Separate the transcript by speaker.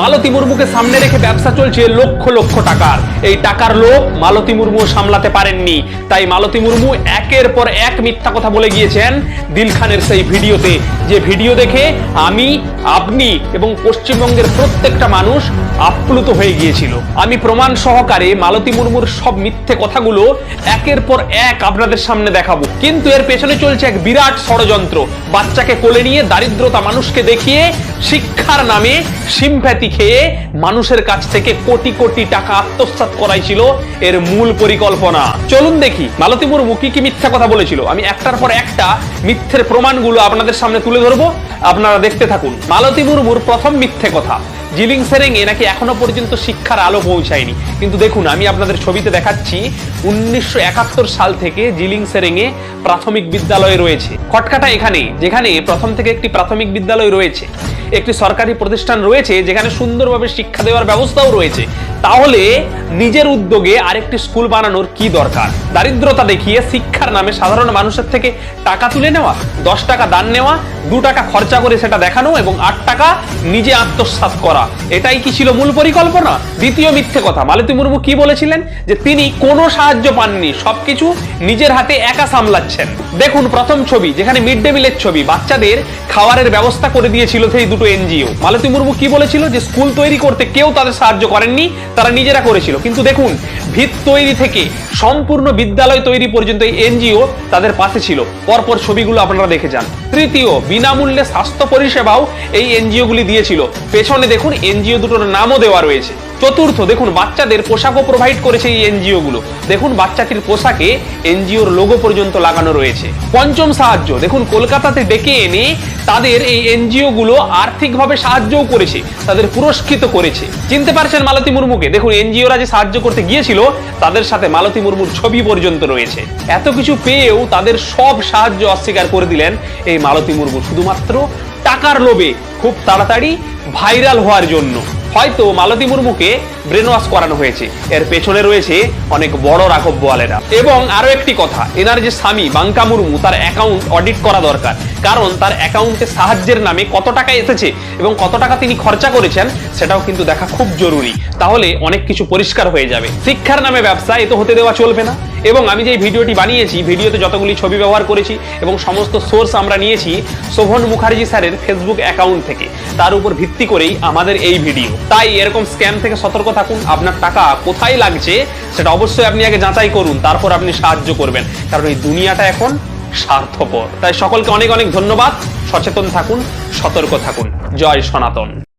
Speaker 1: মালতী মুর্মুকে সামনে রেখে ব্যবসা চলছে লক্ষ লক্ষ টাকার। এই টাকার লোভ মালতী মুর্মু সামলাতে পারেননি। তাই মালতী মুর্মু একের পর এক মিথ্যা কথা বলে গিয়েছেন দিল খানের সেই ভিডিওতে। যে ভিডিও দেখে আমি, আপনি এবং পশ্চিমবঙ্গের প্রত্যেকটা মানুষ আপ্লুত হয়ে গিয়েছিল। আমি প্রমাণ সহকারে মালতী মুর্মুর সব মিথ্যে কথাগুলো একের পর এক আপনাদের সামনে দেখাবো। কিন্তু এর পেছনে চলছে এক বিরাট ষড়যন্ত্র। বাচ্চাকে কোলে নিয়ে দারিদ্রতা মানুষকে দেখিয়ে শিক্ষার নামে সিম্প্যাথি খেয়ে মানুষের কাছ থেকে কোটি কোটি টাকা আত্মসাৎ করাই ছিল এর মূল পরিকল্পনা। চলুন দেখি মালতী মুর্মু কি কি মিথ্যা কথা বলেছিল? আমি একটার পর একটা মিথ্যের প্রমাণগুলো আপনাদের সামনে তুলে ধরবো। আপনারা দেখতে থাকুন। মালতী মুর্মুর প্রথম মিথ্যে কথা। জিলিং সেরেঙে নাকি এখনও পর্যন্ত শিক্ষার আলো পৌঁছায়নি। কিন্তু দেখুন, আমি আপনাদের ছবিতে দেখাচ্ছি, উনিশশো একাত্তর সাল থেকে জিলিং সেরেঙে প্রাথমিক বিদ্যালয় রয়েছে। খটকাটা এখানে যেখানে প্রথম থেকে একটি প্রাথমিক বিদ্যালয় রয়েছে। একটি সরকারি প্রতিষ্ঠান রয়েছে যেখানে সুন্দরভাবে শিক্ষা দেওয়ার ব্যবস্থাও রয়েছে। তাহলে নিজের উদ্যোগে আরেকটি স্কুল বানানোর কি দরকার? দারিদ্রতা দেখিয়ে শিক্ষার নামে সাধারণ মানুষের থেকে টাকা তুলে নেওয়া, দশ টাকা দান নেওয়া, দু টাকা খরচা করে সেটা দেখানো এবং আট টাকা নিজে আত্মসাৎ করা, এটাই কি ছিল মূল পরিকল্পনা? দ্বিতীয় মিথ্যে কথা। মালতী মুর্মু কি বলেছিলেন? যে তিনি কোনো সাহায্য পাননি, সবকিছু নিজের হাতে একা সামলাচ্ছেন। দেখুন প্রথম ছবি, যেখানে মিড ডে মিলের ছবি, বাচ্চাদের খাবারের ব্যবস্থা করে দিয়েছিল সেই দুটো এনজিও। মালতী মুর্মু কি বলেছিল? যে স্কুল তৈরি করতে কেউ তাদের সাহায্য করেননি তারা নিজেরা করেছিল। কিন্তু দেখুন, ভিত তৈরি থেকে সম্পূর্ণ বিদ্যালয় তৈরি পর্যন্ত এই এনজিও তাদের পাশে ছিল। পরপর ছবিগুলো আপনারা দেখে যান। তৃতীয়, বিনামূল্যে স্বাস্থ্য পরিষেবাও এই এনজিও গুলি দিয়েছিল। পেছনে দেখুন, এনজিও দুটোর নামও দেওয়া রয়েছে। চতুর্থ, দেখুন, বাচ্চাদের পোশাকও প্রোভাইড করেছে এই এনজিও গুলো দেখুন, বাচ্চাটির পোশাকে এনজিওর লোগো পর্যন্ত লাগানো রয়েছে। পঞ্চম সাহায্য, দেখুন, কলকাতাতে ডেকে এনে তাদের এই এনজিও গুলো আর্থিকভাবে সাহায্যও করেছে, তাদের পুরস্কৃত করেছে। চিনতে পারছেন মালতী মুর্মুকে? দেখুন, এনজিওরা যে সাহায্য করতে গিয়েছিল, তাদের সাথে মালতী মুর্মুর ছবি পর্যন্ত রয়েছে। এত কিছু পেয়েও তাদের সব সাহায্য অস্বীকার করে দিলেন এই মালতী মুর্মু। শুধুমাত্র টাকার লোভে খুব তাড়াতাড়ি ভাইরাল হওয়ার জন্য। হয়তো মালতী মুর্মুকে ব্রেন ওয়াশ করানো হয়েছে। এর পেছনে রয়েছে অনেক বড় রাঘব বোয়ালেরা। এবং আরও একটি কথা, এনার যে স্বামী বাঙ্কা মুর্মু, তার অ্যাকাউন্ট অডিট করা দরকার। কারণ তার অ্যাকাউন্টে সাহায্যের নামে কত টাকা এসেছে এবং কত টাকা তিনি খরচা করেছেন, সেটাও কিন্তু দেখা খুব জরুরি। তাহলে অনেক কিছু পরিষ্কার হয়ে যাবে। শিক্ষার নামে ব্যবসা, এ তো হতে দেওয়া চলবে না। এবং আমি যে ভিডিওটি বানিয়েছি, ভিডিওতে যতগুলি ছবি ব্যবহার করেছি এবং সমস্ত সোর্স আমরা নিয়েছি, শোভন মুখার্জি স্যারের ফেসবুক অ্যাকাউন্ট থেকে। তার উপর ভিত্তি করেই আমাদের এই ভিডিও। তাই এরকম স্ক্যাম থেকে সতর্ক থাকুন, আপনার টাকা কোথায় লাগছে সেটা অবশ্যই আপনি আগে যাচাই করুন, তারপর আপনি সাহায্য করবেন। কারণ এই দুনিয়াটা এখন স্বার্থপর। তাই সকলকে অনেক অনেক ধন্যবাদ, সচেতন থাকুন, সতর্ক থাকুন। জয় সনাতন।